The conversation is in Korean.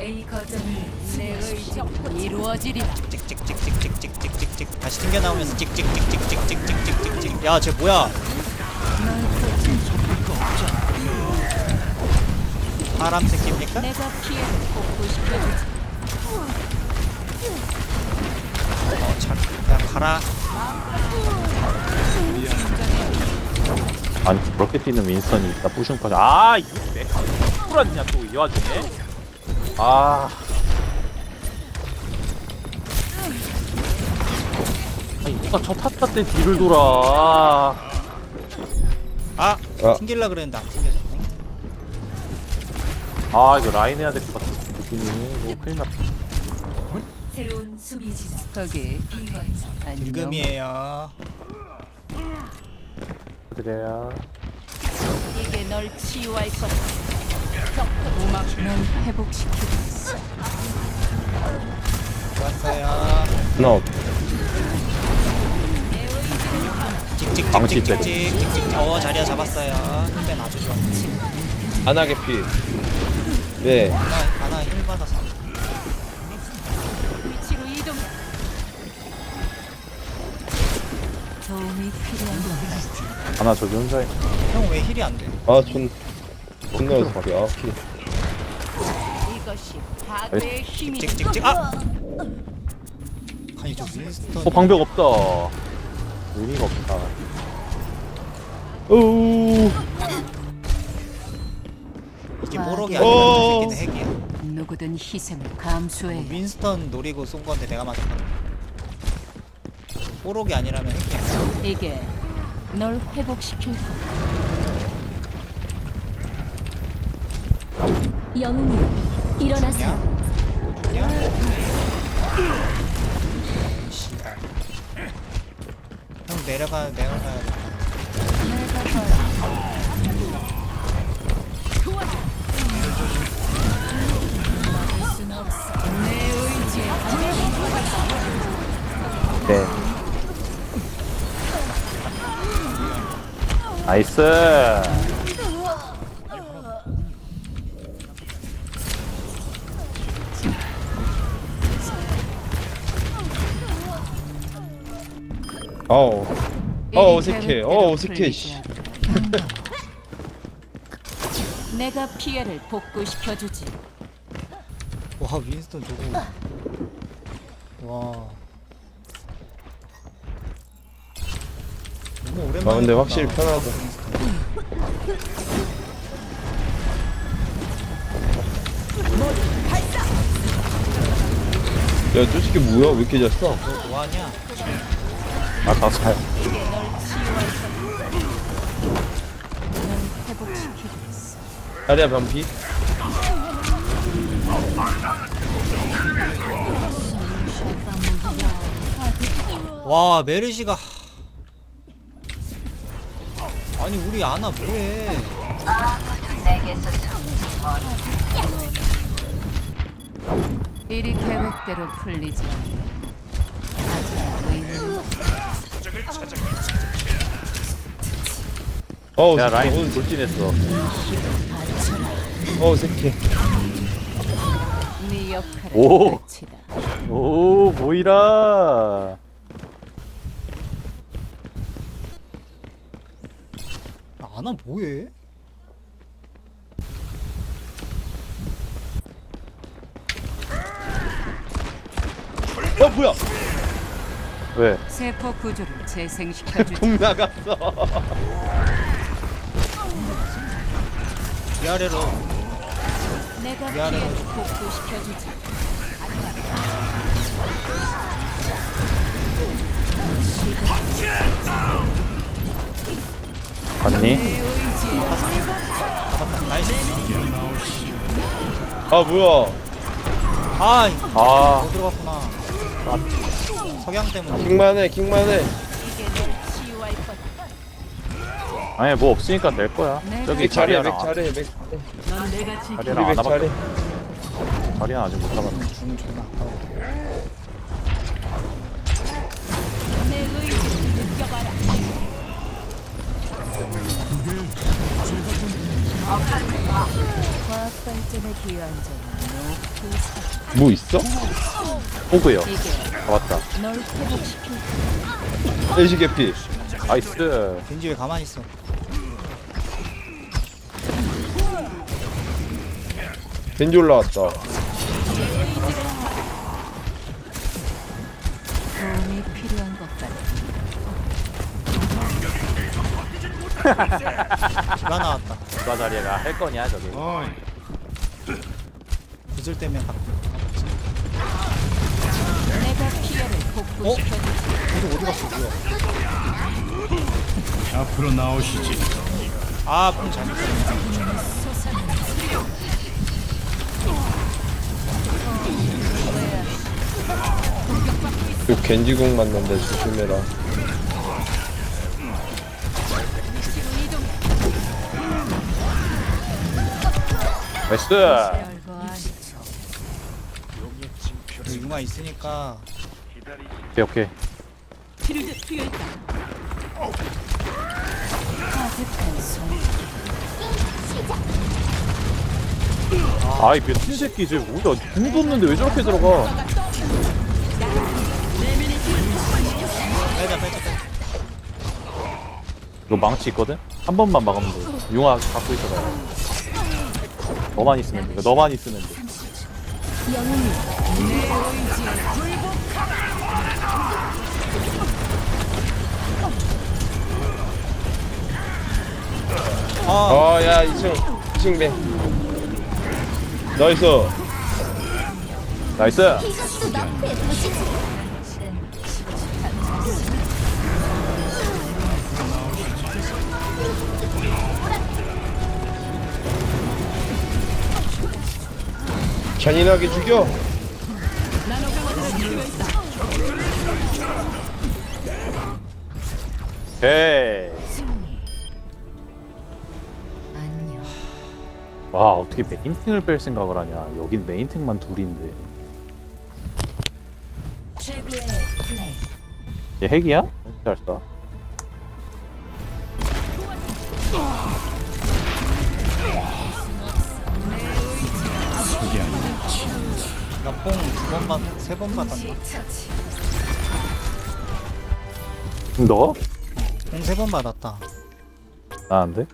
A 거점을 내 의지 이루어지리라. 찍찍찍찍찍찍찍찍찍 다시 튕겨 나오면서 찍찍찍찍찍찍찍찍찍찍 야쟤 뭐야 사람 새끼입니까? 내가 피해를 복구시켜주지. 가라 아니 그렇게 뛰는 윈스턴이 있다 부슝까지 아 이거 왜 풀었냐 또 이 와중에 아. 아니 누가 저 탔다 때 뒤를 돌아. 아 아. 튕길라 그랬는데 안 튕겨졌네. 아 이거 라인 해야 될 것 같은 느낌이. 뭐 큰일 났다. 새로운 수비 지점. 거기 안녕. 딜금이에요. 그래야 이게 널 치유할 거다. 널 회복시키겠어. 좋았어요. 너 방치 찍찍찍찍찍 찍찍 어 자리야 잡았어요. 힐벤 아주 좋아 안하게 피. 네. 하나 하나 힐 받아서. 위치로 이동. 도움이 필요한 것 하나 저기 혼자 형 왜 힐이 안 돼? 아, 존, 아, 피. 이것이 파괴의 힘이. 찍찍찍 아 아니 저 윈스턴 어 방벽 없다 의미가 없다 오, 이게 모록이 어. 아니라 핵이야 누구든 희생을 감수해. 윈스턴 노리고 쏜 건데 내가 맞았거든 모록이 아니라면 핵이야 이게 널 회복시킬 거야. 영웅이여 일어나세요? 씨발 형 내려가 내려가 네. 나이스 어우. 어, 어색해. 어, 어색해, 씨. 내가 피해를 복구시켜 주지. 와 윈스턴 저거 와 너무 오랜만에 아, 근데. 확실히 편하다. 야, 저 새끼 뭐야? 왜 이렇게 잤어? 너 뭐하냐 아 다살 회복시키겠어. 다리야, 반피? 와 메르시가 아니 우리 아나 뭐해 일이 계획대로 풀리지 않아. 어우, 야. 라인 돌진했어 어우, 새끼. 네 역할은 오. 끝이다. 오 보이라 아나 뭐해 어, 뭐야? 왜? 세포 구조를 재생시켜주지. 공 나갔어. 위아래로 내가 미안해. 피해를 복구시켜주지. 봤니? 나이스 아, 뭐야? 아아못 들어갔구나 석양 때문에 킹만해, 킹만해. 이게 널 치유할 거다. 아니 뭐 없으니까 될 거야. 저기 자리 하나 잘해 맥 자리 하나 맥 안 잘해. 자리 하나 아직 못 잡았네. 뭐 있어? 호그요. 잡았다. 에지 개피 나이스. 겐지 왜 가만히 있어? 겐지 올라왔다. 누가 나왔다. 누가 자리가 할 거냐 저게. 구슬 때문에 가. 내가 피해를 복구시켜주지. 구슬 어디 갔어? 뭐야? 앞으로 나오시지. 아, 뽕 잘못 그 겐지궁 맞는데 조심해라. 나이스. 융화 있으니까 오케이 오케이. 아이 미친 새끼 이제 우리가 궁도 없는데 왜 저렇게 들어가? 이거 망치 있거든? 한 번만 막으면 돼. 융화 갖고 있어봐. 너만 있으면 돼. 이거 너만 있으면 돼. 아, 어, 야, 2층, 2층 배. 나이스. 나이스. 이것도 잔인하게 죽여. 오케이. 와 어떻게 메인탱을 뺄 생각을 하냐. 여긴 메인탱만 둘인데. 얘 핵이야? 잘 써. 번 받, 세번 받았나? 너? 뽕세번 받았다. 나한테?